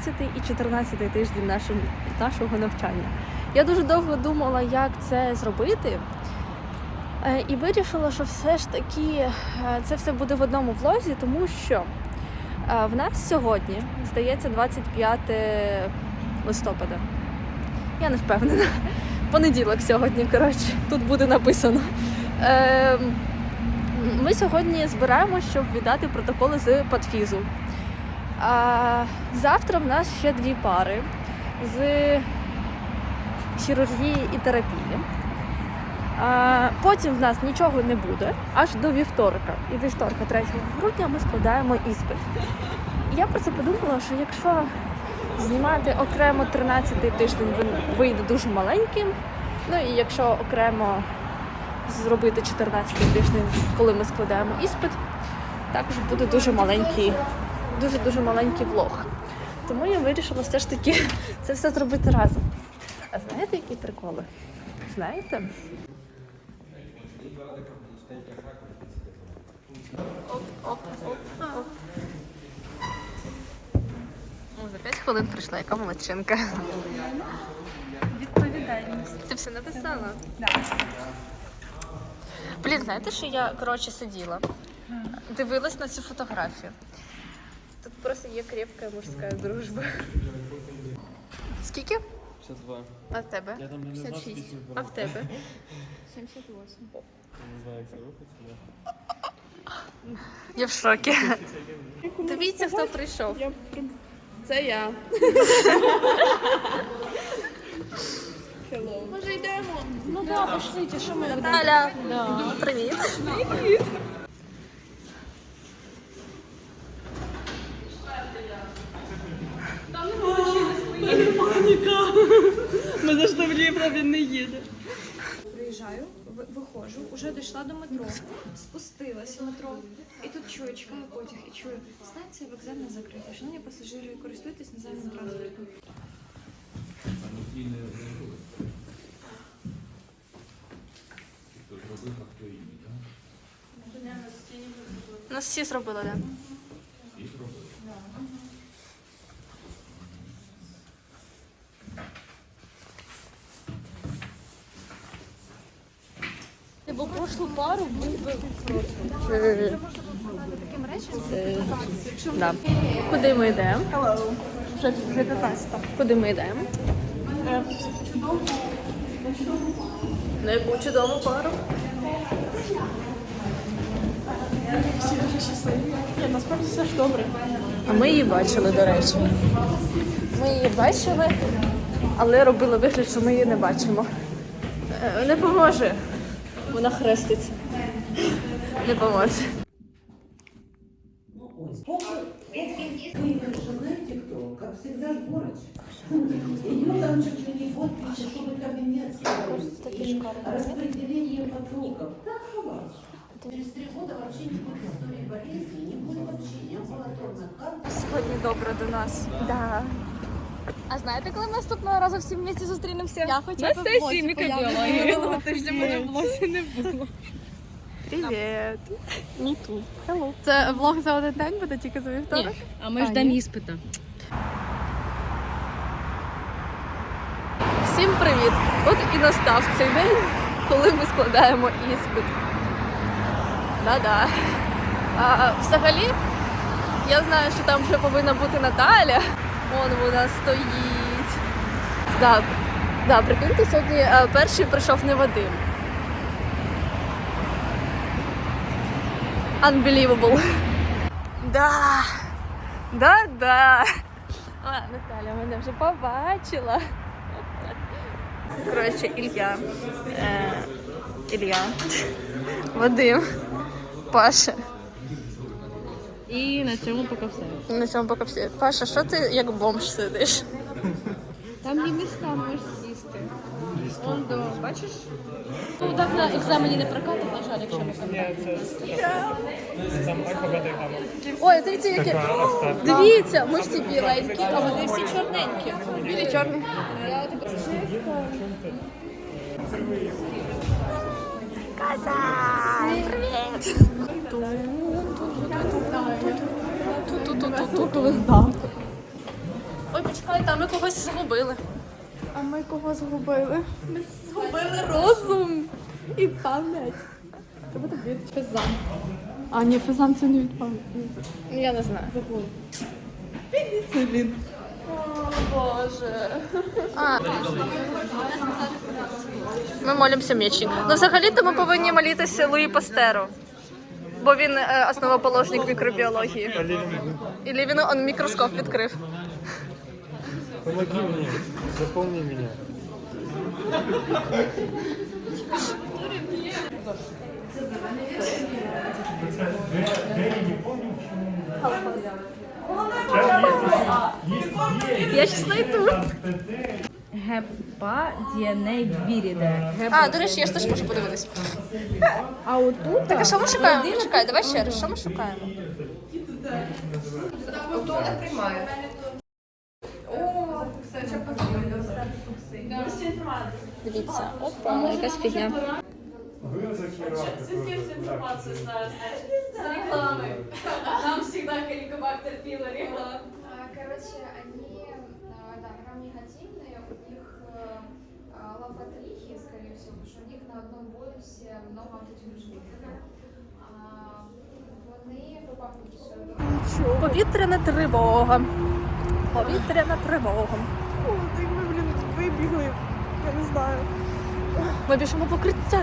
Всім 13 і 14 тиждень нашим, нашого навчання. Я дуже довго думала, як це зробити, е, і вирішила, що все ж таки е, це все буде в одному влозі, тому що е, в нас сьогодні, здається, 25 листопада. Я не впевнена. Понеділок сьогодні, коротше, тут буде написано. Ем, Ми сьогодні збираємося, щоб віддати протоколи з Патфізу. А завтра в нас ще дві пари з хірургії і терапії. А, потім в нас нічого не буде аж до вівторка. І вівторка, 3 грудня, ми складаємо іспит. Я про це подумала, що якщо знімати окремо 13 тиждень, вийде дуже маленьким. Ну і якщо окремо зробити 14 тиждень, коли ми складаємо іспит, також буде дуже маленький дуже дуже маленький влог. Тому я вирішила все ж таки це все зробити разом. А знаєте, які приколи? Знаєте? Оп, оп, оп, оп. О, за 5 хвилин прийшла, яка молодчинка. Відповідальність. Ти все написала? Да. Блін, знаєте, що я коротше сиділа, дивилась на цю фотографію. Просто є крепка мужська дружба. Скільки? 52. А в тебе? Я там не знав, 56. А в тебе? 78. Я не знаю, як це рухати. Я в шокі. Дивіться, хто прийшов. Це я. Може йдемо? Ну да, пошліть, що ми Наталя. Привіт. Ми заштовлюємо, він не їде. Приїжджаю, виходжу, вже дійшла до метро, спустилась в метро, і тут чую, чекаю потяг і чую, станція вокзальна закрита. Шановні пасажири, користуйтесь наземним транспортом. Нас всі зробили, так? Бо пару був би Да. Куди ми йдемо? Вже, вже 15 Куди ми йдемо? На яку чудову пару? Всі дуже щасливі. Ні, насправді все ж добре. А ми її бачили, до речі. Ми її бачили, але робили вигляд, що ми її не бачимо. Е, Не поможе. Вона хреститься Не поможе. Вы же знаете кто? Как всегда, Жбороч. Ее там чуть ли не подпись, чтобы кабинет ставить. И распределение потоков. Так, ваш. Через три года вообще не будет истории болезни, не будет вообще ни амбулаторных карт. Сьогодні добре до нас. Да. А знаєте, коли ми наступного разу всі вместе зустрінемося? Я хоча б сесії мікробіології. Минулого тижня мене в блозі не було. Привіт. Ну тут. Hello. Це влог за один день буде тільки за вівторок? А ми ждемо іспита. Всім привіт! От і настав цей день, коли ми складаємо іспит. Да-да. А, взагалі, я знаю, що там вже повинна бути Наталя. Вон вона стоїть. Да, да, прикиньте, сьогодні е, перший прийшов не Вадим. Unbelievable. Да. Да-да. А, Наталя мене вже побачила. Коротше, Ілля. Е, Ілля. Вадим. Паша. І на цьому поки все. На цьому поки всі. Паша, що ти як бомж сидиш? Там є міста, можеш До, бачиш? Ну так на екзамені не прокатить, на жаль, якщо ми там. Ой, дивіться, які. Дивіться, ми ж всі біленькі, а вони всі чорненькі. Білі чорні. Катя! Привіт! Тут-тут-тут. тут, тут, тут. Ой, почекай, там ми когось згубили. А ми кого згубили? Ми згубили розум і пам'ять. Тебе тобі фезам. А, ні, фезам це не від пам'яті. Ну, Я не знаю. Пеніцилін. А. Ми молимося м'ячі. Ну, взагалі-то ми повинні молитися Луї Пастеру. Бо він е, основоположник мікробіології. І він он мікроскоп відкрив. Помоги мне, запомни меня. Я щас знайду. Гепа дієней віріде. А, до речі, я ж теж можу подивитись. А отут Так, а що ми шукаємо? Чекай, давай ще раз. Що ми шукаємо? Дивіться, опа, якась фігня. А, Короче, они, а, да, грамм-негативные, у них э, а, лопатрихи, скорее всего, потому что у них на одном полюсе много вот этих жидких. А, Вони випахують все. Повітряна тривога. Повітряна тривога. Ми, блін. Я не знаю. Ми біжимо в укриття.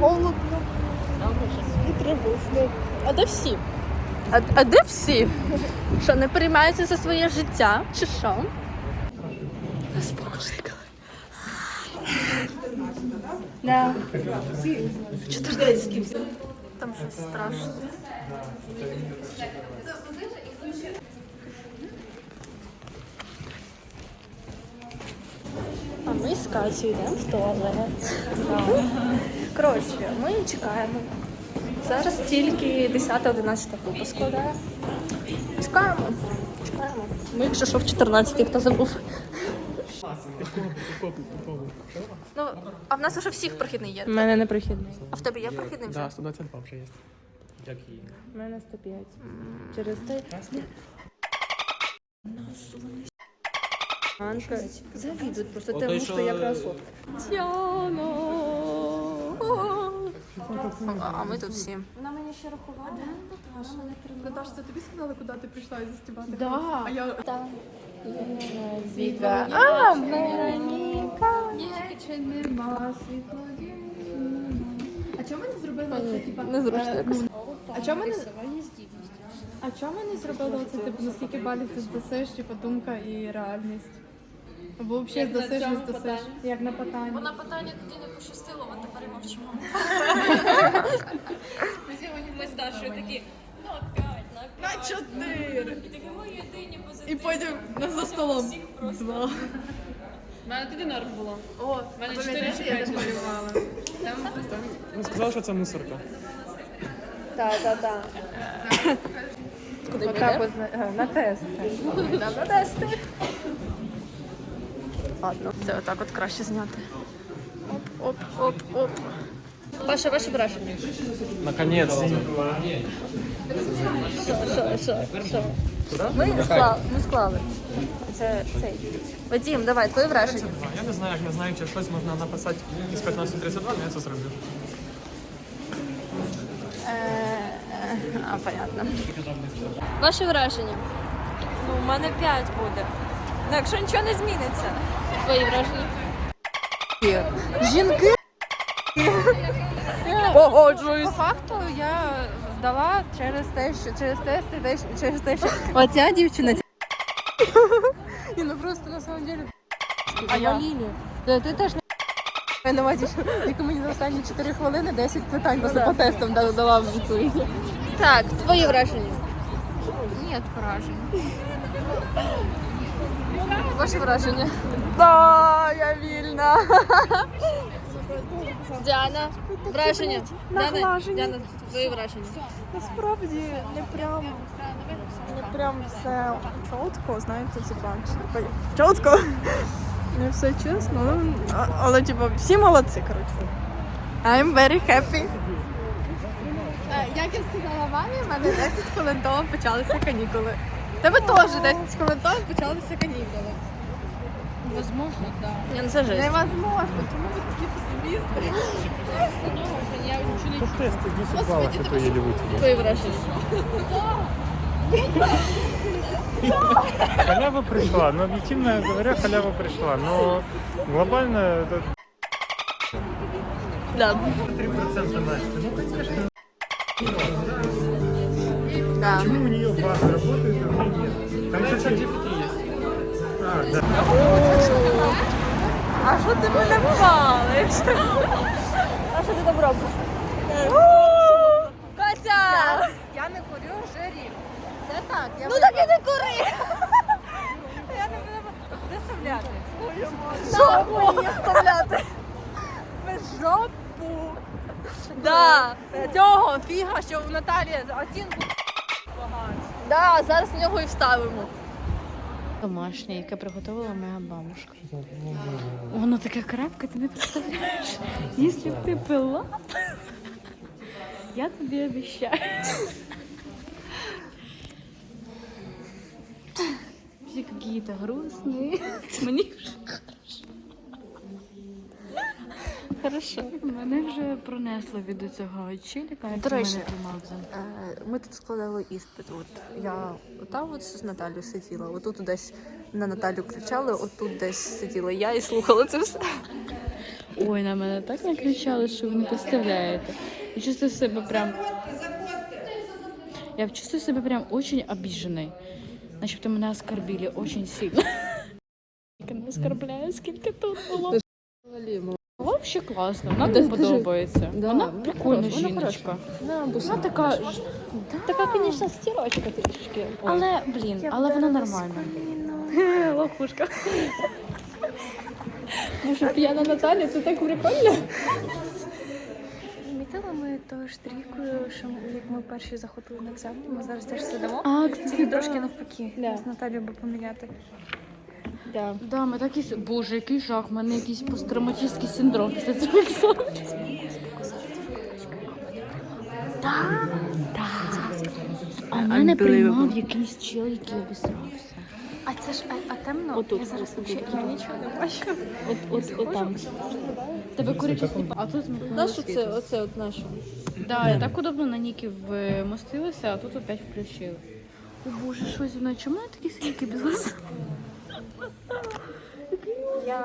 Голодно. І тривожно. А де всі? А, а де всі? Що, не переймаються за своє життя? Чи що? Нас покликали. Да. 14. Там щось страшне. Ми з Катю йдемо в туалет. Коротше, ми чекаємо. Зараз тільки 10-11 випуск складає. Чекаємо. Чекаємо. Ми, якщо що, в 14 хто забув. Ну, а в нас вже всіх прохідний є. У мене не прохідний. А в тебе є прохідний вже? Да, 122 вже є. Як її? У мене 105. Через те. Анка завідують просто тому, що я красотка. А, а ми тут всі. Наташ, це тобі сказали, куди ти прийшла і застібати? Да. А я Віка. А, Вероніка. А чому ми не зробили це, типа? Незручно якось. А чому ми не... А чому ми не зробили це, типу, наскільки балів ти здасиш, типу, думка і реальність? Або взагалі здасиш, не здасиш. Як на питанні. На питання тоді не пощастило, от тепер і мовчимо. На чотири. І потім на за столом. Два. У мене тоді норм було. О, в мене чотири я теж малювала. Ну, сказав, що це мусорка. Куди Отак піде? от на- на тести. Нам на тести. Ладно, це отак от краще зняти. Оп, оп, оп, оп. Паша, ваше враження. Наконець-то. Що, що, що, що? Ми склали, ми склали. Це цей. Вадим, давай, твоє враження. Я не знаю, як не знаю, чи щось можна написати із 1532, але я це зроблю. Е, А, понятно. Ваше враження? Ну, у мене 5 буде. Ну, якщо нічого не зміниться. Твої враження? Жінки. Погоджуюсь. По факту я здала через те, що через тести, те, що- через те, що оця дівчина. І ну просто на самом деле. А я Лілі. Ти теж не винуваті, що тільки мені за останні 4 хвилини 10 питань просто по тестам дала- дала відповідь. Так, твої враження. Нет вражень. Ваше враження. Да, я вільна. Діана, враження. Діана, Наглажені. Діана, твої враження. Насправді не прям не прям все чітко, знаєте, типа чітко. Не все чесно, ну, а- але типа всі молодці, коротше. I'm very happy. Як я сказала мамі, в мене 10 хвилин тому почалися канікули. В Тебе теж 10 хвилин тому почалися канікули. Возможно, так. Ні, ну це жесть. Невозможно. Чому ви такі песимісти? Я нічого не Тест 10 баллов, а то еле вытянул. Твої враження. Халява пришла, но объективно говоря, халява пришла. Но глобально это Да. 3% Настя. Ну, конечно. Да. Почему у нее база работает, а у меня нет? Там еще GPT есть. А, да. А що ти мене палиш? А що ти там робиш? Катя! Я не курю вже рік. Це так. Я Ну так і не кури! Я не буду доставляти. Що мені вставляти? жопу. Да. Цього фіга, що в Наталі оцінку Да, зараз в нього і вставимо. Домашнє, яке приготувала моя бабушка. Воно таке крепке, ти не представляєш. Якщо б ти пила, я тобі обіцяю. Всі какие-то грустные. Мені хорошо. Мене вже пронесло від цього челіка, як До мене речі, тримав за. Е, Ми тут складали іспит. От я там от з Наталю сиділа, отут десь на Наталю кричали, отут десь сиділа я і слухала це все. Ой, на мене так накричали, що ви не представляєте. Я чувствую себе прям. Я чувствую себе прям очень обиженной. Начебто мене оскорбили очень сильно. Я не оскорбляю, скільки тут було. Вообще класно, вона мені подобається. Да, вона прикольна хороша, вона жіночка. Да, Вона така, така, звісно, стірочка трішки. але, блін, але вона нормальна. Лохушка. Може, п'яна Наталя, це так прикольно. Мітила ми тою штрійкою, що ми- як ми перші заходили на екзамен, ми зараз теж сидимо. А, Тільки трошки навпаки. Да. З Наталією би поміняти. Да. Да, ми так і... Боже, який жах, в мене якийсь посттравматичний синдром після цього екзамену. Так, так. А в мене приймав якийсь чел, який обісрався. А це ж а, а темно? Отут. Я зараз взагалі я нічого не бачу. От, от, от там. Тебе курячі сніпа. А тут Знаєш, оце, оце от наше. Да, я так удобно на Ніки вмостилася, а тут опять включили. О боже, щось воно чому я такі синіки без глаз?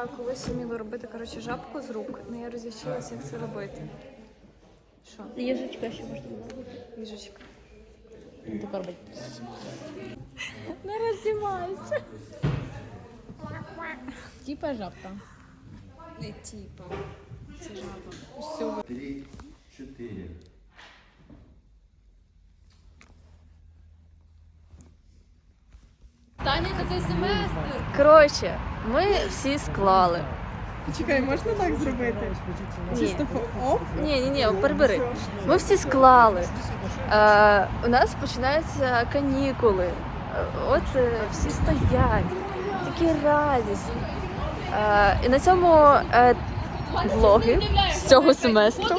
Я колись вміла робити коротше жабку з рук, але я розівчилася, як це робити. Що? Їжачка ще можна. Їжечка. Тепер бать. Не роздівайся. Типа жабка. Не типа. Це жаба. Три, четыре. Таня за цей семестр. Коротше, ми всі склали. Чекай, можна так зробити? Ні. Ні, ні, ні, перебери. Ми всі склали. Е, у нас починаються канікули. Е, От е, всі стоять, такі радісні. Е, і на цьому е, влоги з цього семестру,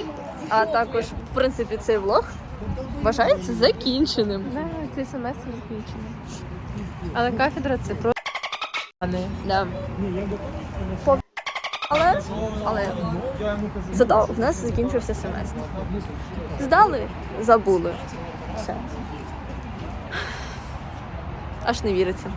а також, в принципі, цей влог вважається закінченим. Да, цей семестр закінчений. Але кафедра це про Да. Але, але зато в нас закінчився семестр. Здали, забули. Все. Аж не віриться.